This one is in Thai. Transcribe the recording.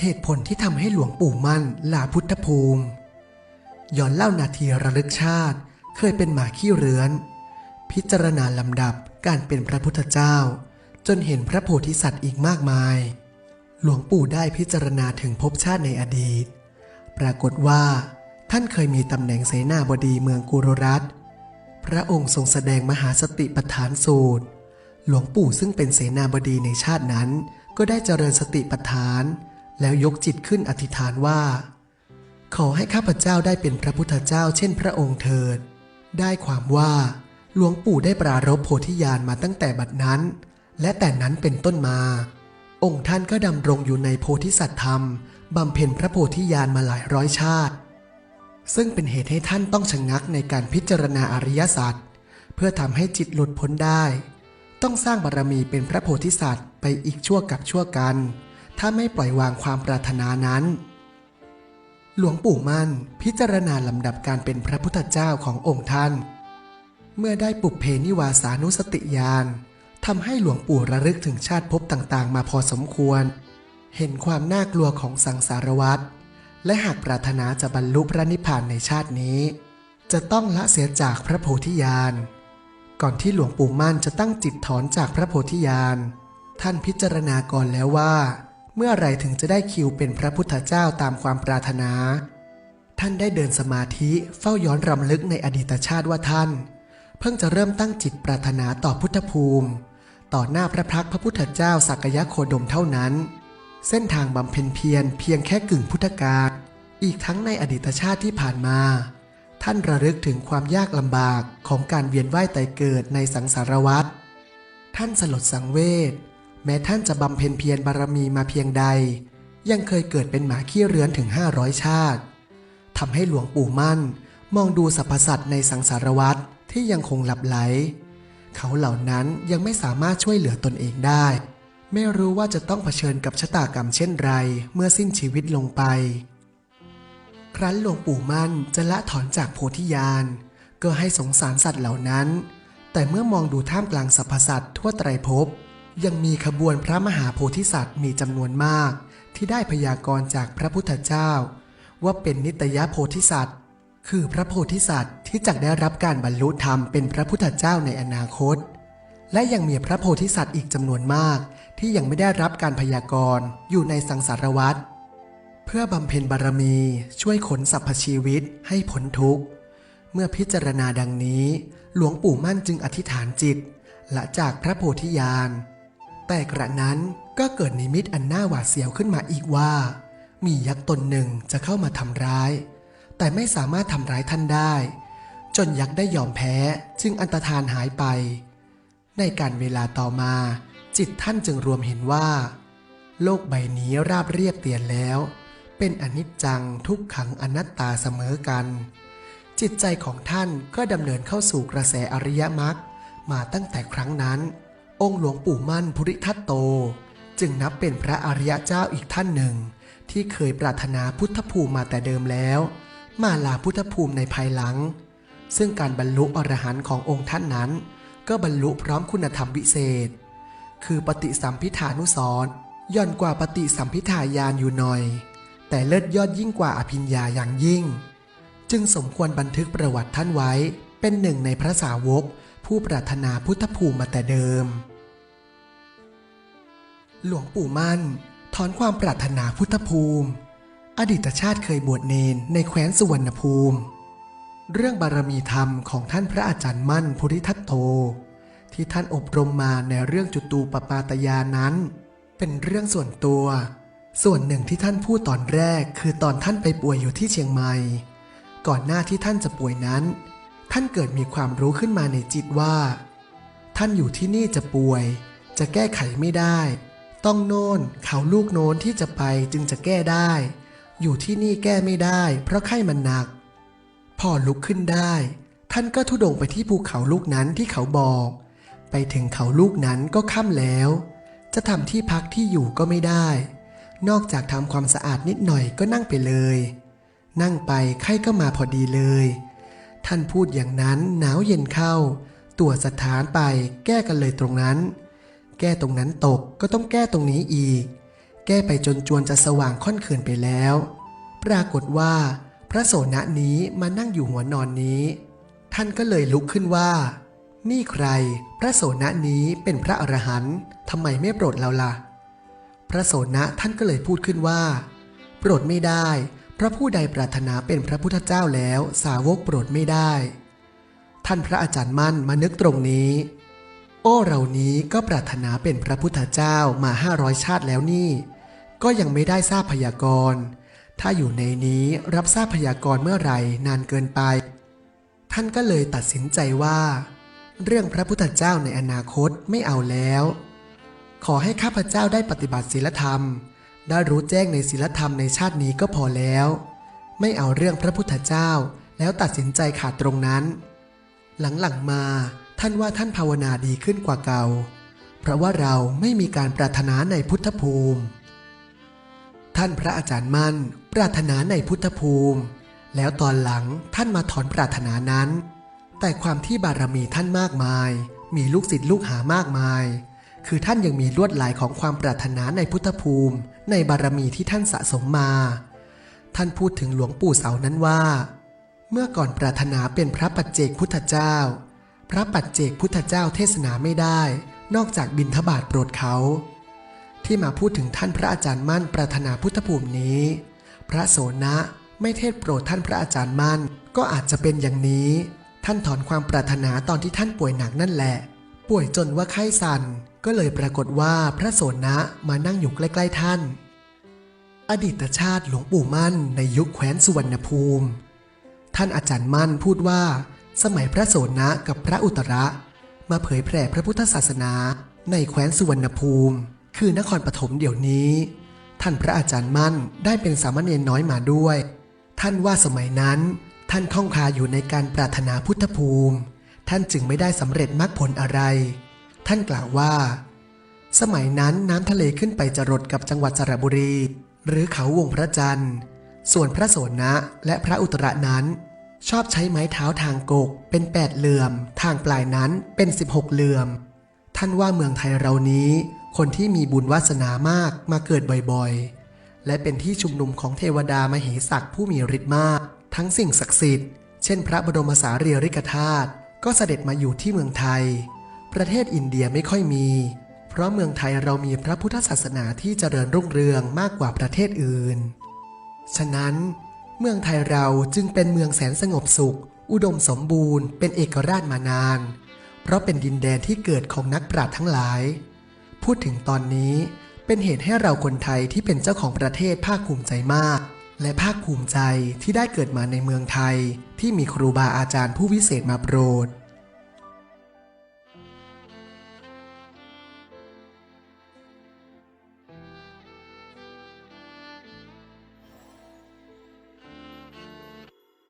เหตุผลที่ทำให้หลวงปู่มั่นลาพุทธภูมิ ย้อนเล่านาทีระลึกชาติ เคยเป็นหมาขี้เรือน พิจารณาลำดับการเป็นพระพุทธเจ้า จนเห็นพระโพธิสัตว์อีกมากมาย หลวงปู่ได้พิจารณาถึงภพชาติในอดีต ปรากฏว่า ท่านเคยมีตำแหน่งเสนาบดีเมืองกุรุรัตพระองค์ทรงแสดงมหาสติปัฏฐานสูตร หลวงปู่ซึ่งเป็นเสนาบดีในชาตินั้น ก็ได้เจริญสติปัฏฐาน แล้วยกจิตขึ้นอธิษฐานว่า ขอให้ข้าพเจ้าได้เป็นพระพุทธเจ้าเช่นพระองค์เถิด ได้ความว่าหลวงปู่ได้ปรารบโพธิญาณมาตั้งแต่บัดนั้น และแต่นั้นเป็นต้นมา องค์ท่านก็ดำรงอยู่ในโพธิสัตว์ธรรมบำเพ็ญพระโพธิญาณมาหลายร้อยชาติ ซึ่งเป็นเหตุให้ท่านต้องชะงักในการพิจารณาอริยสัจเพื่อทำให้จิตหลุดพ้นได้ ต้องสร้างบารมีเป็นพระโพธิสัตว์ไปอีกชั่วกับชั่วกัน ถ้าไม่ปล่อยวางความปรารถนานั้น หลวงปู่มั่นพิจารณาลำดับการเป็นพระพุทธเจ้าขององค์ท่าน เมื่อได้ปุบเพนิวาสานุสติญาณทำให้หลวงปู่ระลึกถึงชาติภพต่างๆ มาพอสมควร เห็นความน่ากลัวของสังสารวัฏและหากปรารถนาจะบรรลุพระนิพพานในชาตินี้ จะต้องละเสียจากพระโพธิญาณก่อนที่หลวงปู่มั่นจะตั้งจิตถอนจากพระโพธิญาณท่านพิจารณาก่อนแล้วว่า เมื่อไรถึงจะได้คิวเป็นพระพุทธเจ้าตามความปรารถนา ท่านได้เดินสมาธิเฝ้าย้อนรำลึกในอดีตชาติว่าท่าน เพิ่งจะเริ่มตั้งจิตปรารถนาต่อพุทธภูมิ ต่อหน้าพระพักพระพุทธเจ้าสักยะโคดมเท่านั้น เส้นทางบำเพ็ญเพียรเพียงแค่กึ่งพุทธกาลอีกทั้งในอดีตชาติที่ผ่านมา ท่านระลึกถึงความยากลำบากของการเวียนว่ายตายเกิดในสังสารวัฏท่านสลดสังเวช แม้ท่านจะบำเพ็ญเพียรบารมีมาเพียงใด ยังเคยเกิดเป็นหมาขี้เรือนถึง 500 ชาติทำให้หลวงปู่มั่นมองดูสรรพสัตว์ในสังสารวัฏที่ยังคงหลับไหล เขาเหล่านั้นยังไม่สามารถช่วยเหลือตนเองได้ ไม่รู้ว่าจะต้องเผชิญกับชะตากรรมเช่นไรเมื่อสิ้นชีวิตลงไป ครั้นหลวงปู่มั่นจะละถอนจากโพธิญาณก็ให้สงสารสัตว์เหล่านั้น แต่เมื่อมองดูท่ามกลางสรรพสัตว์ทั่วไตรภพ ยังมีขบวนพระมหาโพธิสัตว์มีจำนวนมาก ที่ได้พยากรณ์จากพระพุทธเจ้า ว่าเป็นนิตยโพธิสัตว์ คือพระโพธิสัตว์ที่จะได้รับการบรรลุธรรมเป็นพระพุทธเจ้าในอนาคต และยังมีพระโพธิสัตว์อีกจำนวนมาก ที่ยังไม่ได้รับการพยากรณ์อยู่ในสังสารวัฏเพื่อบำเพ็ญบารมีช่วยขนสรรพชีวิตให้พ้นทุกข์ เมื่อพิจารณาดังนี้ หลวงปู่มั่นจึงอธิษฐานจิตละจากพระโพธิญาณ แต่กระนั้นก็เกิดนิมิตอันน่าหวาดเสียวขึ้นมาอีกว่า มียักษ์ตนหนึ่งจะเข้ามาทำร้าย แต่ไม่สามารถทำร้ายท่านได้ จนยักษ์ได้ยอมแพ้จึงอันตรธานหายไป ในการเวลาต่อมา จิตท่านจึงรวมเห็นว่า โลกใบนี้ราบเรียบเตียนแล้ว เป็นอนิจจังทุกขังอนัตตาเสมอกัน จิตใจของท่านก็ดำเนินเข้าสู่กระแสอริยมรรคมาตั้งแต่ครั้งนั้น องค์หลวงปู่มั่นภูริทัตโต จึงนับเป็นพระอริยเจ้าอีกท่านหนึ่ง ที่เคยปรารถนาพุทธภูมิมาแต่เดิมแล้ว มาลาพุทธภูมิในภายหลัง ซึ่งการบรรลุอรหันต์ขององค์ท่านนั้น ก็บรรลุพร้อมคุณธรรมวิเศษ คือปฏิสัมพิธานุสร์ย่อนกว่าปฏิสัมพิธายานอยู่หน่อย แต่เลิศยอดยิ่งกว่าอภิญญาอย่างยิ่ง จึงสมควรบันทึกประวัติท่านไว้เป็นหนึ่งในพระสาวก ผู้ปรารถนาพุทธภูมิมาแต่เดิม หลวงปู่มั่น ถอนความปรารถนาพุทธภูมิ อดีตชาติเคยบวชเนนในแคว้นสุวรรณภูมิ เรื่องบารมีธรรมของท่านพระอาจารย์มั่นภูริทัตโต ที่ท่านอบรมมาในเรื่องจุตูปปาตยานั้น เป็นเรื่องส่วนตัว ส่วนหนึ่งที่ท่านพูดตอนแรกคือตอนท่านไปป่วยอยู่ที่เชียงใหม่ ก่อนหน้าที่ท่านจะป่วยนั้น ท่านเกิดมีความรู้ขึ้นมาในจิตว่า ท่านอยู่ที่นี่จะป่วย จะแก้ไขไม่ได้ ต้องโน่นเขาลูกโน้นที่จะไปจึงจะแก้ได้ อยู่ที่นี่แก้ไม่ได้ เพราะไข้มันหนัก พอลุกขึ้นได้ ท่านก็ทุดงไปที่ภูเขาลูกนั้นที่เขาบอก ไปถึงเขาลูกนั้นก็ค่ำแล้ว จะทำที่พักที่อยู่ก็ไม่ได้ นอกจากทำความสะอาดนิดหน่อยก็นั่งไปเลย นั่งไปไข้ก็มาพอดีเลย ท่านพูดอย่างนั้นหนาวเย็นเข้า ตัวสถานไปแก้กันเลยตรงนั้น แก้ตรงนั้นตกก็ต้องแก้ตรงนี้อีก แก้ไปจนจวนจะสว่างค่อนคืนไปแล้ว ปรากฏว่า พระโสนะนี้มานั่งอยู่หัวนอนนี้ ท่านก็เลยลุกขึ้นว่า นี่ใคร พระโสนะนี้เป็นพระอรหันต์ทำไมไม่โปรดเราล่ะ พระโสนะท่านก็เลยพูดขึ้นว่า โปรดไม่ได้ พระผู้ใดปรารถนาเป็นพระพุทธเจ้าแล้วสาวกโปรดไม่ได้ ท่านพระอาจารย์มั่นมานึกตรงนี้ โอ้เรานี้ก็ปรารถนาเป็นพระพุทธเจ้ามาห้าร้อยชาติแล้วนี่ ก็ยังไม่ได้ทราบพยากรณ์ ถ้าอยู่ในนี้รับทราบพยากรณ์เมื่อไหร่นานเกินไป ท่านก็เลยตัดสินใจว่า เรื่องพระพุทธเจ้าในอนาคตไม่เอาแล้ว ขอให้ข้าพเจ้าได้ปฏิบัติศีลธรรม ได้รู้แจ้งในศีลธรรมในชาตินี้ก็พอแล้ว ไม่เอาเรื่องพระพุทธเจ้าแล้วตัดสินใจขาดตรงนั้น หลังๆมาท่านว่าท่านภาวนาดีขึ้นกว่าเก่า เพราะว่าเราไม่มีการปรารถนาในพุทธภูมิ ท่านพระอาจารย์มั่นปรารถนาในพุทธภูมิ แล้วตอนหลังท่านมาถอนปรารถนานั้น แต่ความที่บารมีท่านมากมาย มีลูกศิษย์ลูกหามากมาย คือท่านยังมีลวดลายของความปรารถนาในพุทธภูมิ ในบารมีที่ท่านสะสมมา ท่านพูดถึงหลวงปู่เสานั้นว่า เมื่อก่อนปรารถนาเป็นพระปัจเจกพุทธเจ้า พระปัจเจกพุทธเจ้าเทศนาไม่ได้ นอกจากบินทบาทโปรดเขา ที่มาพูดถึงท่านพระอาจารย์มั่นปรารถนาพุทธภูมินี้ พระโสนะไม่เทศโปรดท่านพระอาจารย์มั่นก็อาจจะเป็นอย่างนี้ ท่านถอนความปรารถนาตอนที่ท่านป่วยหนักนั่นแหละ ป่วยจนว่าไข้สัน่น ก็เลยปรากฏว่าพระโสนะมานั่งอยู่ใกล้ ๆ ท่าน อดีตชาติหลวงปู่มั่นในยุคแคว้นสุวรรณภูมิ ท่านอาจารย์มั่นพูดว่า สมัยพระโสนะกับพระอุตระ มาเผยแผ่พระพุทธศาสนาในแคว้นสุวรรณภูมิ คือนครปฐมเดี๋ยวนี้ ท่านพระอาจารย์มั่นได้เป็นสามเณรน้อยมาด้วย ท่านว่าสมัยนั้น ท่านคล่องคาอยู่ในการปรารถนาพุทธภูมิ ท่านจึงไม่ได้สำเร็จมรรคผลอะไร ท่านกล่าวว่า สมัยนั้นน้ำทะเลขึ้นไปจรดกับจังหวัดสระบุรี หรือเขาวงพระจันทร์ ส่วนพระโสนะและพระอุตระนั้น ชอบใช้ไม้เท้าทางกกเป็นแปดเหลื่อม ทางปลายนั้นเป็น 16 เหลื่อม ท่านว่าเมืองไทยเรานี้ คนที่มีบุญวาสนามากมาเกิดบ่อยๆ และเป็นที่ชุมนุมของเทวดามเหสักผู้มีฤทธิ์มาก ทั้งสิ่งศักดิ์สิทธิ์ เช่น พระบรมสารีริกธาตุก็เสด็จมาอยู่ที่เมืองไทย ประเทศอินเดียไม่ค่อยมี เพราะเมืองไทยเรามีพระพุทธศาสนาที่เจริญรุ่งเรืองมากกว่าประเทศอื่น ฉะนั้น เมืองไทยเราจึงเป็นเมืองแสนสงบสุข อุดมสมบูรณ์ เป็นเอกราชมานาน เพราะเป็นดินแดนที่เกิดของนักปราชญ์ทั้งหลาย พูดถึงตอนนี้เป็นเหตุให้เราคนไทยที่เป็นเจ้าของประเทศภาคภูมิใจมาก และภาคภูมิใจที่ได้เกิดมาในเมืองไทย ที่มีครูบาอาจารย์ผู้วิเศษมาโปรด